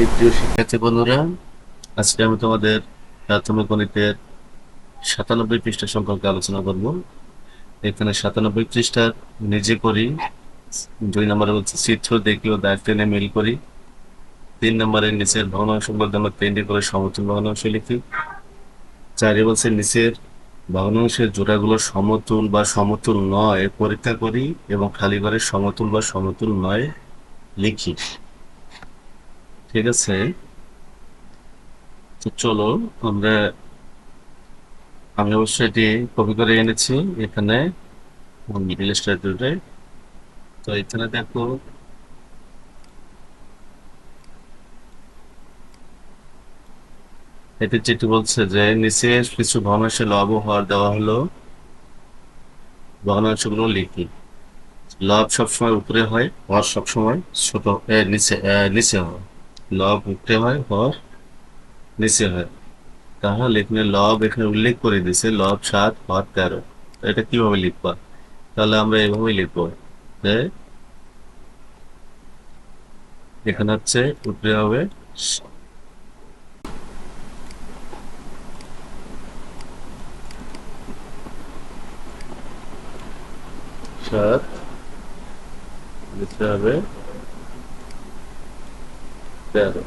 শ্রেণির প্রিয় শিক্ষার্থী আজকে আমি তোমাদের প্রাথমিক গণিতের সাতানব্বই পৃষ্ঠা সম্পর্কে আলোচনা এখানে সাতানব্বই নিজে করি, দুই চিত্র টেনে মিল করি। তিন নম্বরে নিচের বলতে আমরা তিনটি করে সমতুল ভগ্নাংশ লিখি। চারে বলছে নিচের ভগ্নাংশের জোড়াগুলো সমতুল বা সমতুল নয়, পরীক্ষা করি এবং খালি ঘরে সমতুল বা সমতুল নয় লিখি। ঠিক আছে? তো চলো, আমরা, আমি অবশ্যই এটি কপি করে এনেছি এখানে তো এখানে দেখো, এটি যেটি বলছে যে নিচে কিছু ভগ্নাংশে লব হওয়ার দেওয়া হলো। ভগ্নাংশগুলো লিখি। লব সবসময় উপরে হয় হর সবসময় ছোট নিচে নিচে হয়। লব উপরে হয়, হর নিচে হয়। তাহলে এখানে লব এখানে উল্লেখ করে দিছে লব সাত, হর তেরো। এটা কীভাবে লিখবা? তাহলে আমরা এভাবেই লিখব। এখানে হচ্ছে উঠতে হবে সাত, নিচে হবে তেরো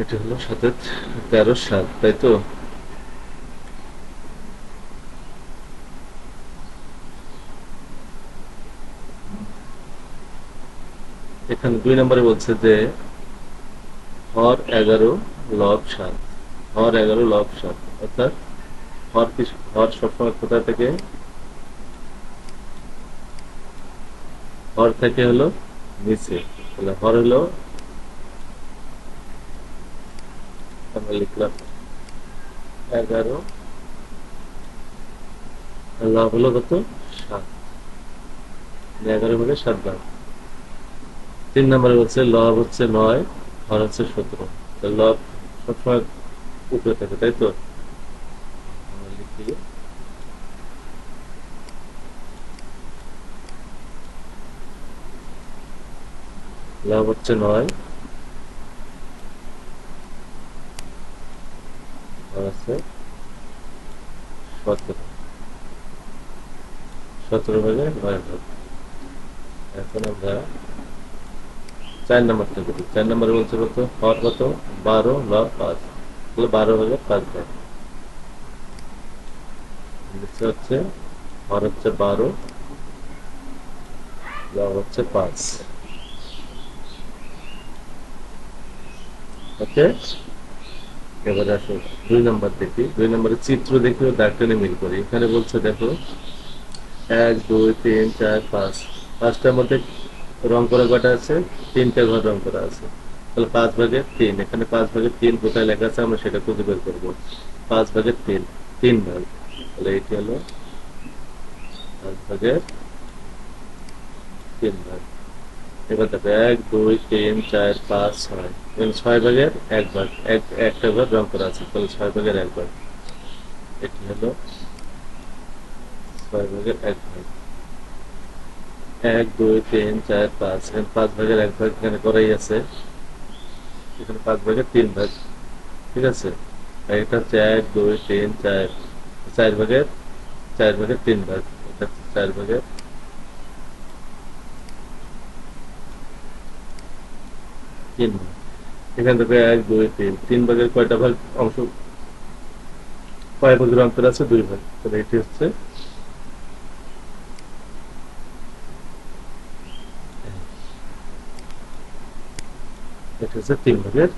এটা হলো সাতের তেরো সাত তাই তো? এখানে দুই নম্বরে বলছে যে, হর এগারো লব সাত। হর এগারো লব সাত। অর্থাৎ হর হর সবসময় কোথা থেকে? হর থেকে হলো নিচে। তাহলে হর হলো লিখলাম এগারো লাভ হলো কত? সাত। এগারো মানে সাত লাভ তিন নম্বরে বলছে লব হচ্ছে নয় হর হচ্ছে সতেরো। লব সবসময় উপরে থাকে, তাই তো? লাভ হচ্ছে নয় সতেরো। সতেরো এখন আমরা চার নাম্বারটা করি চার নাম্বারে বলছে কত? হর কত? বারো লাভ পাঁচ। তাহলে বারো ভাগে পাঁচ ভাগ। হচ্ছে, হর হচ্ছে বারো হচ্ছে পাঁচ। ওকে? এবারে আসো, দুই নম্বর দেখি। দুই নম্বরে চিত্র দেখি দাগ টেনে মিল করি। এখানে বলছে দেখো, এক, দুই, তিন, চার, পাঁচ। পাঁচটার মধ্যে রং করা কটা আছে? তিনটা ঘর রং করা আছে। তাহলে পাঁচ ভাগের তিন, এখানে পাঁচ ভাগের তিন কোথায় লেখা আছে আমরা সেটা খুঁজে বের করব। পাঁচ ভাগের তিন তিন ভাগ। তাহলে এটি হলো পাঁচ ভাগের তিন ভাগ। এবার দেখো, এক, দুই, তিন, চার, পাঁচ, ছয়। এবং ছয় ভাগের এক ভাগ, এক, একটা ঘর রং করা আছে। তাহলে ছয় ভাগের এক ভাগ। এটি হলো ছয় ভাগের এক ভাগ। এক, দুই, তিন, চার, পাঁচ, এখানে পাঁচ ভাগের এক ভাগ এখানে করাই আছে। এখানে পাঁচ ভাগের তিন ভাগ, ঠিক আছে? এটা হচ্ছে এক, দুই, তিন, চার চার ভাগের চার ভাগের তিন ভাগ, এটা চার ভাগের তিন ভাগ। এখান থেকে এক, দুই, তিন তিন ভাগের কয়টা ভাগ অংশ? কয় ভাগের অন্তর আছে? দুই ভাগ। তাহলে এটি হচ্ছে এটা হচ্ছে তিন ভাগের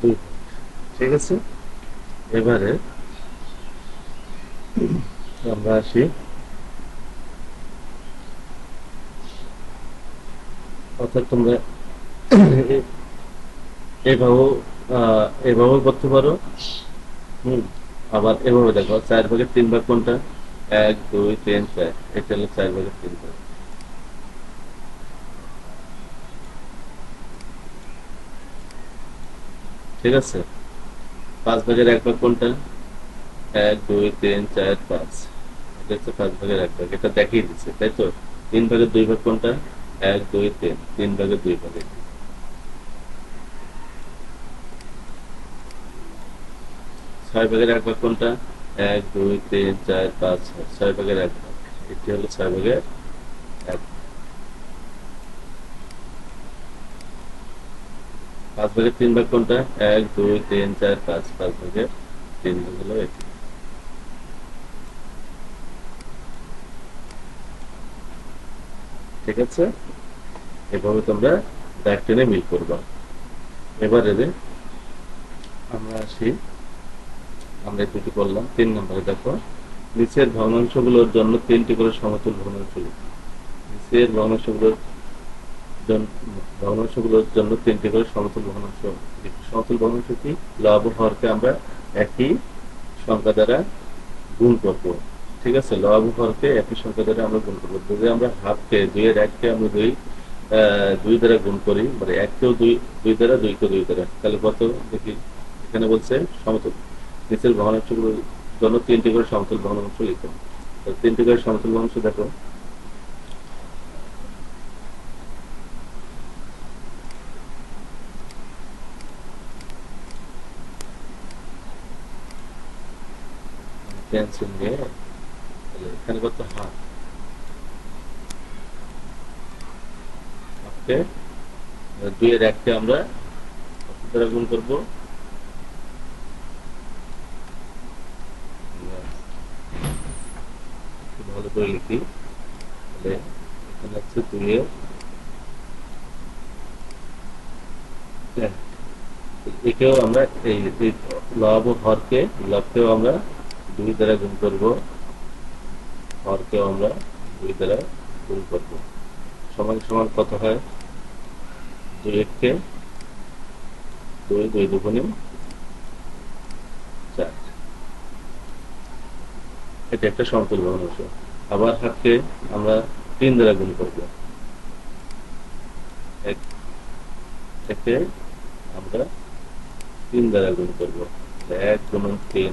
দুই ঠিক আছে? এবারে আমরা আসি। অর্থাৎ তোমরা এভাবেও এভাবেও করতে পারো। হুম? আবার এভাবে দেখো, চার ভাগের তিন ভাগ কোনটা? এক, দুই, তিন, চার। এটা হলো চার ভাগের তিন ভাগ। ঠিক আছে? পাঁচ ভাগের এক ভাগ কোনটা? এক, দুই, তিন, চার, পাঁচ। এটা হচ্ছে পাঁচ ভাগের এক ভাগ। এটা দেখিয়ে দিচ্ছে, তাই তো? তিন ভাগের দুই ভাগ কোনটা? এক, দুই, তিন। তিন ভাগের দুই ভাগে। ছয় ভাগের এক ভাগ কোনটা? এক, দুই, তিন, চার, পাঁচ, ছয়। ছয় ভাগের এক ভাগ। এটি হলো ছয় ভাগের এক পাঁচ ভাগের তিন ভাগ কোনটা? এক, দুই, তিন, চার, পাঁচ পাঁচ ভাগের তিন ভাগ হলো ঠিক আছে? এভাবে তোমরা দাগ টেনে মিল করবা। এবারে আমরা আসি। আমরা দুটি করলাম তিন নম্বরে দেখো। নিচের ভগ্নাংশগুলোর জন্য তিনটি করে সমতুল ভগ্নাংশ নিচের ভগ্নাংশগুলোর ভগ্নাংশগুলোর জন্য তিনটি করে সমতুল ভগ্নাংশ। সমতুল ভগ্নাংশ কি লব হরকে আমরা একই সংখ্যা দ্বারা গুণ করব। ঠিক আছে? লব হরকে একই সংখ্যা দ্বারা আমরা গুণ করব। যদি আমরা হাফকে দুইয়ের এককে আমরা দুই দুই দ্বারা গুণ করি মানে এককেও দুই দুই দ্বারা দুইকে দুই দ্বারা, তাহলে কত দেখি, এখানে বলছে সমতুল। নিচের ভগ্নাংশগুলোর জন্য তিনটি করে সমতুল ভগ্নাংশ লিখো তিনটি করে সমতুল ভগ্নাংশ দেখো। পেন্সিল নিয়ে এখানে কত হাফ হাফকে দুইয়ের এককে আমরা দ্বারা গুণ করব ভালো করে লিখি তাহলে এখানে হচ্ছে দুইয়ের এক। একেও আমরা এই লব ও হরকে লবকেও আমরা দুই দ্বারা গুণ করব। হরকেও আমরা দুই দ্বারা গুণ করব। সমান সমান কত হয়? দুই এককে দুই দুই দুগুণে চার। এটা একটা সমতুল অংশ। আবার হাতকে আমরা তিন দ্বারা গুণ করব। এক আমরা তিন দ্বারা গুণ করব। এক গুণন তিন।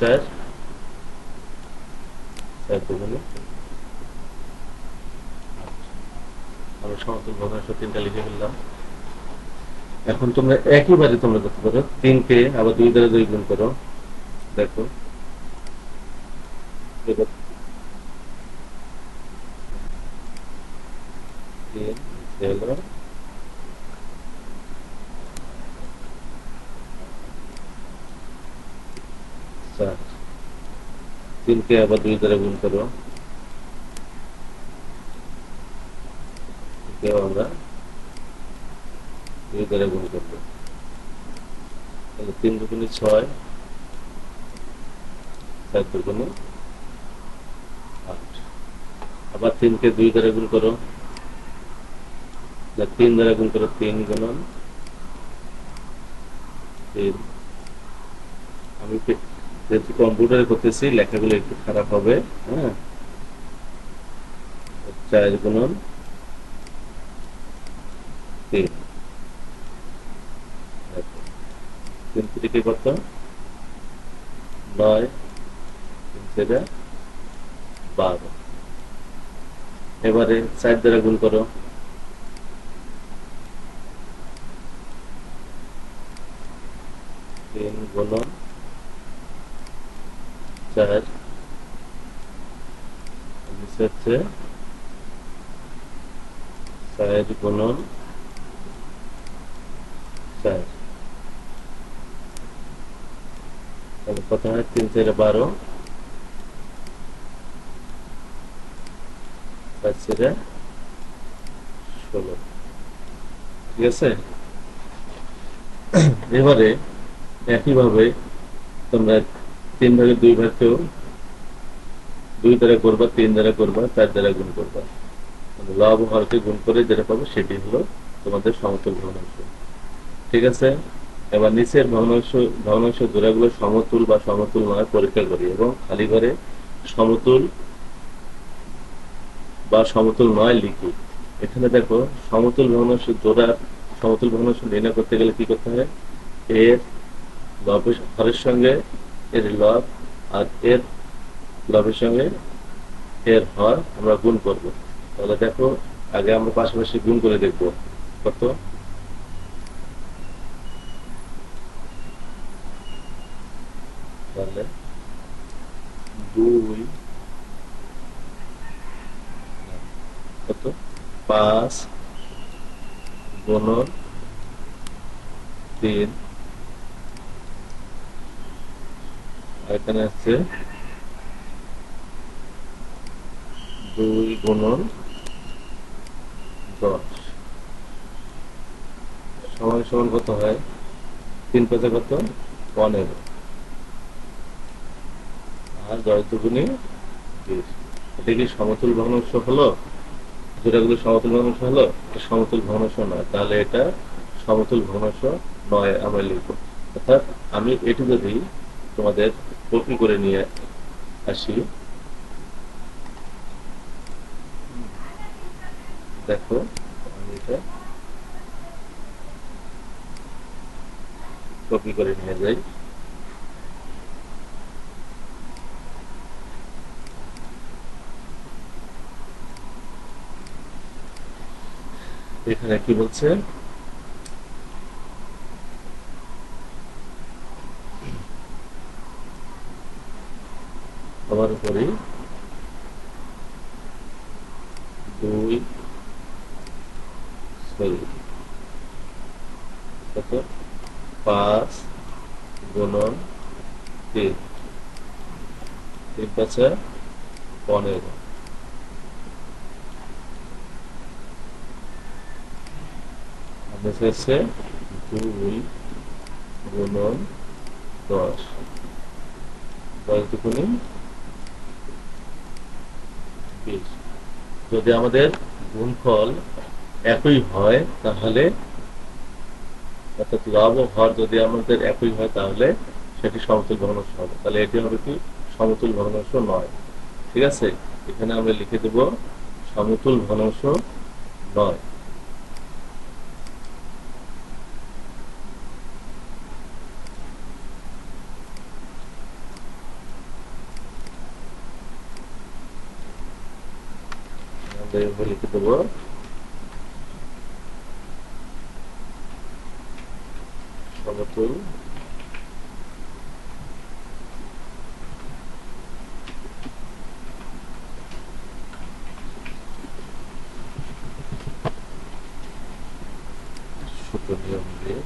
চার এখন তোমরা একইবারে তোমরা করতে পারো। তিনকে আবার দুই দ্বারা দুই গুণ করো। দেখো। এবার হলো চার তিনকে আবার দুই দ্বারা গুণ করো। একেও আমরা দুই দ্বারা গুণ করব। তিন দুগুণে ছয় চার দুগুণে আট। আবার তিনকে দুই দ্বারা গুণ করো। না, তিন দ্বারা গুণ করো তিন গুণন তিন। আমি যেহেতু কম্পিউটারে করতেছি, লেখাগুলো একটু খারাপ হবে হ্যাঁ? কত নয় বারো। এবারে চার দ্বারা গুণ করো তিন গুণন চার নিচে হচ্ছে চার গুণন চার তাহলে হয় তিন চারে বারো ষোলো ঠিক আছে এবারে একইভাবে তোমরা তিন ভাগের দুই ভাগকেও দুই দ্বারা করবা, তিন দ্বারা করবা, চার দ্বারা গুণ করবা। মানে লব হরকে গুণ করে যেটা পাবো সেটি হলো তোমাদের সমতুল ভগ্নাংশ। ঠিক আছে? এবার নিচের ভগ্নাংশ ভগ্নাংশ জোড়াগুলো সমতুল বা সমতুল নয় পরীক্ষা করি এবং খালি ঘরে সমতুল বা সমতুল নয় লিখি। এখানে দেখো, সমতুল ভগ্নাংশ জোড়া, সমতুল ভগ্নাংশ নির্ণয় করতে গেলে কি করতে হয়? এর হরের সঙ্গে এর লব আর এর লবের সঙ্গে এর হর আমরা গুণ করব। তাহলে দেখো, আগে আমরা পাশাপাশি গুণ করে দেখব। কত? তাহলে দুই কত? পাঁচ গুণন তিন এখানে আছে দুই গুণন দশ। সমান সমান কত হয়? তিন পাঁচে কত? পনেরো। আর দশ দুগুণে এটা কি সমতুল ভগ্নাংশ হলো? যেটাগুলো সমতুল ভগ্নাংশ হলো? সমতুল ভগ্নাংশ নয়। তাহলে এটা সমতুল ভগ্নাংশ নয় আমরা লিখব। অর্থাৎ আমি এটি যদি তোমাদের কপি করে নিয়ে আসি। দেখো কপি করে নিয়ে যাই। এখানে কি বলছে আবার করি দুই সরি কত পাঁচ গুণন তিন তিন পাঁচে পনেরো আমাদের হচ্ছে দুই গুণন দশ। দশ বিশ। যদি আমাদের গুণফল একই হয়, তাহলে অর্থাৎ লব ও হর যদি আমাদের একই হয়, তাহলে সেটি সমতুল ভগ্নাংশ হবে। তাহলে এটি হবে কি? সমতুল ভগ্নাংশ নয়। ঠিক আছে? এখানে আমরা লিখে দেব সমতুল ভগ্নাংশ নয়। আমরা এভাবে লিখে দেবো সমতুল ছোট নিয়ম দিয়ে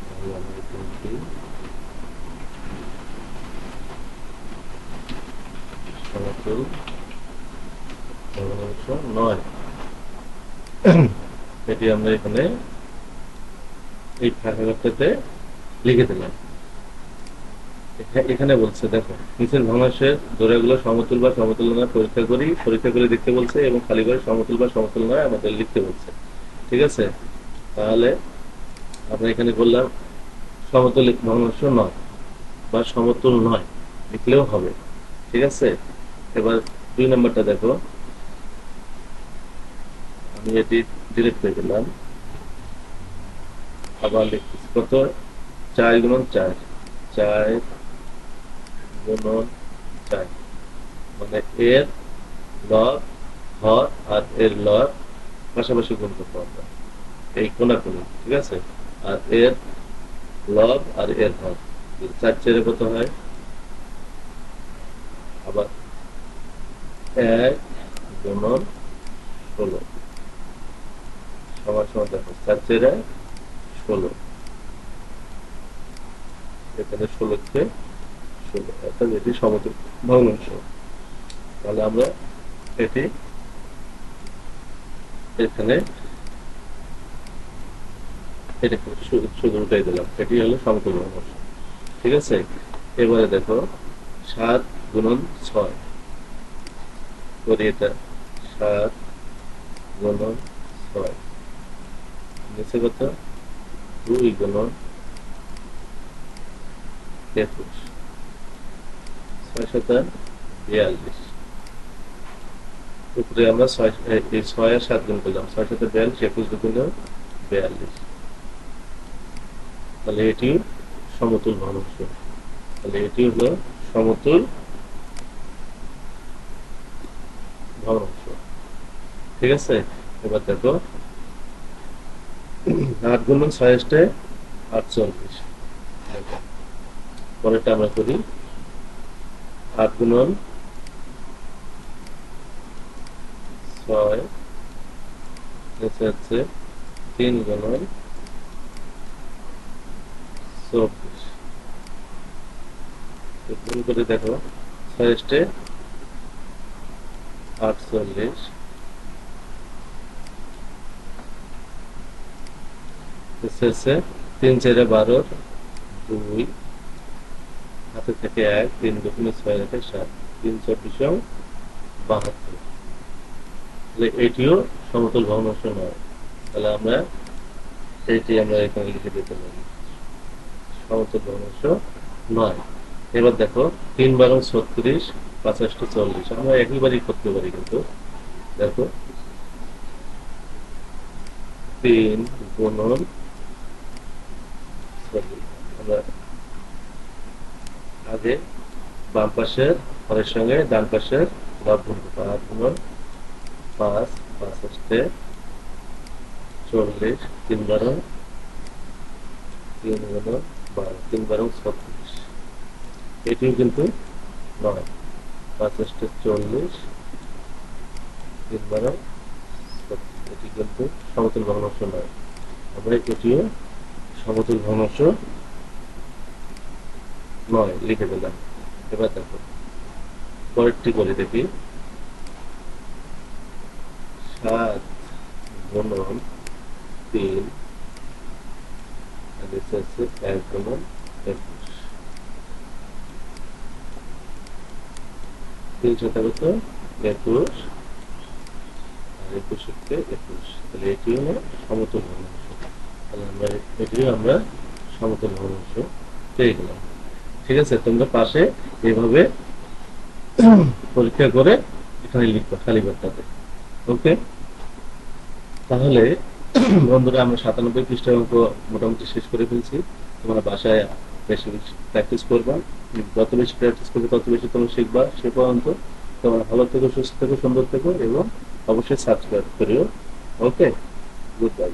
তাহলে আমরা এখানটি নয় এটি আমরা এখানে এই ফাঁকাঘরটাতে লিখে দিলাম। এখানে বলছে দেখো নিচের ভগ্নাংশের জোড়াগুলো সমতুল বা সমতুল নয় পরীক্ষা করি পরীক্ষা করে দেখতে বলছে এবং খালি করে সমতুল বা সমতুল নয় আমাদের লিখতে বলছে। ঠিক আছে? তাহলে আমরা এখানে বললাম সমতুল ভগ্নাংশ নয় বা সমতুল নয় লিখলেও হবে। ঠিক আছে? এবার দুই নম্বরটা দেখো। আমি এটি ডিলিট করে দিলাম। আবার লিখতেছি কত? চার গুণন চার। চার গুণন চার। মানে এর লব, হর আর এর লব পাশাপাশি গুণ করব আমরা। এই কোনাকুনি ঠিক আছে? আর এর লব আর এর হর। চার চেরে কত হয়? আবার এক গুণন ষোলো। সমান সমান দেখো, চার, চেরে ষোলো। এখানে ষোলোকে ষোলো। অর্থাৎ এটি সমতুল ভগ্নাংশ। তাহলে আমরা এটি এখানে এটা শুধু উঠাই দিলাম। এটি হলো সমতুল ভগ্নাংশ। ঠিক আছে? এবারে দেখো, সাত গুণন ছয়। করি এটা সাত গুণন ছয়। নিচে কত? দুই গুণন একুশ ছয় বিয়াল্লিশ। উপরে আমরা ছয় ছয় আর সাত গুণ করলাম। ছয় সাথে বিয়াল্লিশ, একুশ দুগুণে বিয়াল্লিশ। তাহলে এটি সমতুল ভগ্নাংশ তাহলে এটি হলো সমতুল ভগ্নাংশ ঠিক আছে? এবার দেখো। আট গুণন আষ্টে আটচল্লিশ। পরেরটা আমরা করি। আট গুণন ছয় হচ্ছে তিন গুণন চব্বিশ। গুণ করে দেখো ছয় আষ্টে আটচল্লিশ তিন চারে বারোর দুই, হাতে থেকে এক, তিন দুগুণে ছয় রেখে সাত, তিন চব্বিশ বাহাত্তর। এটিও সমতল ভগ্নাংশ নয়। তাহলে আমরা এটি আমরা এখানে লিখে দিতে পারি। সমতল ভগ্নাংশ নয়। এবার দেখো, তিন বারো ছত্রিশ পাঁচাশটা চল্লিশ। আমরা একইবারই করতে পারি কিন্তু। দেখো। তিন গুণন আগে বাম পাশের ঘরের সঙ্গে ডান পাশের গুণন পাঁচ আসতে চল্লিশ। তিন বারো। তিন গুণন বারো। তিন বারো ছত্রিশ। এটিও কিন্তু নয়। পাঁচ চল্লিশ তিন বারো এটি কিন্তু সমতুল ভগ্নাংশ নয়। আমরা এটিও সমতুল ভগ্নাংশ নয় লিখে দিলাম। এবার দেখো, পরেরটি করে দেখি। সাত গুণন তিন, আর এক গুণন একুশ। তিন কত একুশ, আর একুশ তাহলে এটি হলো সমতুল ভগ্নাংশ। তাহলে আমরা এটিও আমরা সমতুল ভগ্নাংশ পেয়ে গেলাম। ঠিক আছে, তোমরা পাশে এইভাবে পরীক্ষা করে এখানে লিখবে, খালি বার্তাতে ওকে? তাহলে বন্ধুরা, আমরা সাতানব্বই পৃষ্ঠা অঙ্ক মোটামুটি শেষ করে ফেলছি। তোমরা বাসায় বেশি বেশি প্র্যাকটিস করবা। যত বেশি প্র্যাকটিস করবে, তত বেশি তোমরা শিখবা। সে পর্যন্ত তোমরা ভালো থেকো, সুস্থ থেকো, সুন্দর থেকো এবং অবশ্যই সাবস্ক্রাইব করিও। Okay good bye